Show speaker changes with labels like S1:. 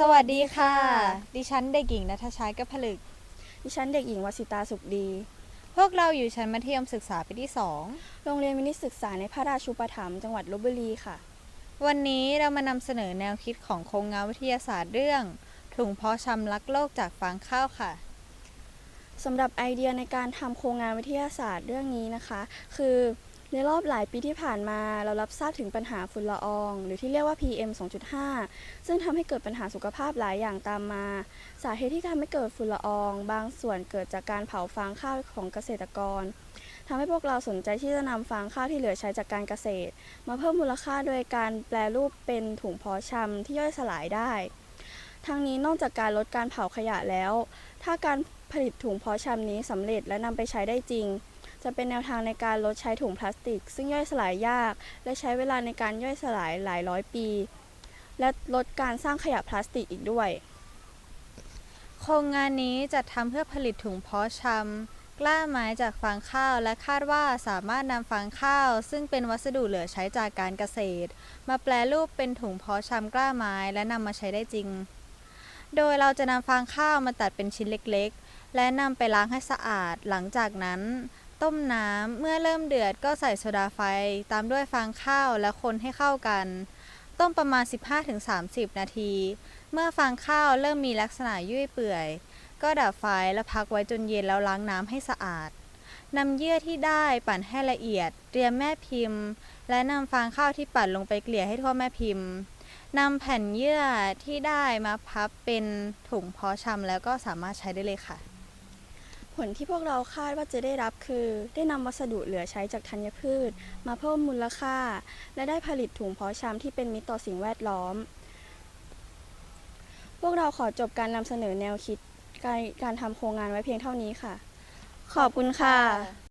S1: สวัสดีค่ะ ดิฉันเด็กหญิงนัทชายกผลึก
S2: ดิฉันเด็กหญิงวสิตาสุขดี
S1: พวกเราอยู่ชั้นมัธยมศึกษาปีที่
S2: โรงเรียนวินิตศึกษาในพระราชูปถัมภ์จังหวัดลบบุรีค่ะ
S1: 2วันนี้เรามานำเสนอแนวคิดของโครงงานวิทยาศาสตร์เรื่อง ถุงเพาะชำลักโลกจากฟางข้าวค่ะ
S2: สำหรับไอเดียในการทำโครงงานวิทยาศาสตร์เรื่องนี้นะคะ คือ ในรอบหลายปีที่ผ่านมาเรารับทราบถึงปัญหาฝุ่นละออง หรือที่เรียกว่า PM 2.5 ซึ่งทำให้เกิดปัญหาสุขภาพหลายอย่างตามมา สาเหตุที่ทำให้เกิดฝุ่นละออง บางส่วนเกิดจากการเผาฟางข้าวของเกษตรกรทำให้พวกเราสนใจที่จะนำฟางข้าวที่เหลือใช้จากการเกษตร มาเพิ่มมูลค่าโดยการแปลรูปเป็นถุงพาะชำที่ย่อยสลายได้ทั้งนี้นอกจากการลดการเผาขยะแล้ว ถ้าการผลิตถุงพาะชำนี้สำเร็จและนำไปใช้ได้จริง จะเป็นแนวทางในการลดใช้ถุงพลาสติก ซึ่งย่อยสลายยาก และใช้เวลาในการย่อยสลายหลายร้อยปี และลดการสร้างขยะพลาสติกอีกด้วย
S1: โครงงานนี้จัดทำเพื่อผลิตถุงเพาะชำกล้าไม้จากฟางข้าวและคาดว่าสามารถนำฟางข้าว ซึ่งเป็นวัสดุเหลือใช้จากการเกษตร มาแปลรูปเป็นถุงเพาะชำกล้าไม้และนำมาใช้ได้จริง โดยเราจะนำฟางข้าวมาตัดเป็นชิ้นเล็กๆและนำไปล้างให้สะอาด หลังจากนั้น ต้มน้ำ เมื่อเริ่มเดือดก็ใส่โซดาไฟ ตามด้วยฟางข้าวและคนให้เข้ากัน ต้มประมาณ 15-30 นาที เมื่อฟางข้าวเริ่มมีลักษณะยุ่ยเปื่อย ก็ดับไฟและพักไว้จนเย็นแล้วล้างน้ำให้สะอาดนำเยื่อที่ได้ปั่นให้ละเอียด เตรียมแม่พิมพ์ และนำฟางข้าวที่ปั่นลงไปเกลี่ยให้ทั่วแม่พิมพ์นำแผ่นเยื่อที่ได้มาพับเป็นถุงพาะชำแล้วก็สามารถใช้ได้เลยค่ะ
S2: ผลที่พวกเราคาดว่าจะได้รับคือ ได้นำวัสดุเหลือใช้จากธัญพืช มาเพิ่มมูลค่า และได้ผลิตถุงเพาะชำที่เป็นมิตรต่อสิ่งแวดล้อม พวกเราขอจบการนำเสนอแนวคิดการการทำโครงงานไว้เพียงเท่านี้ค่ะ ขอบคุณค่ะ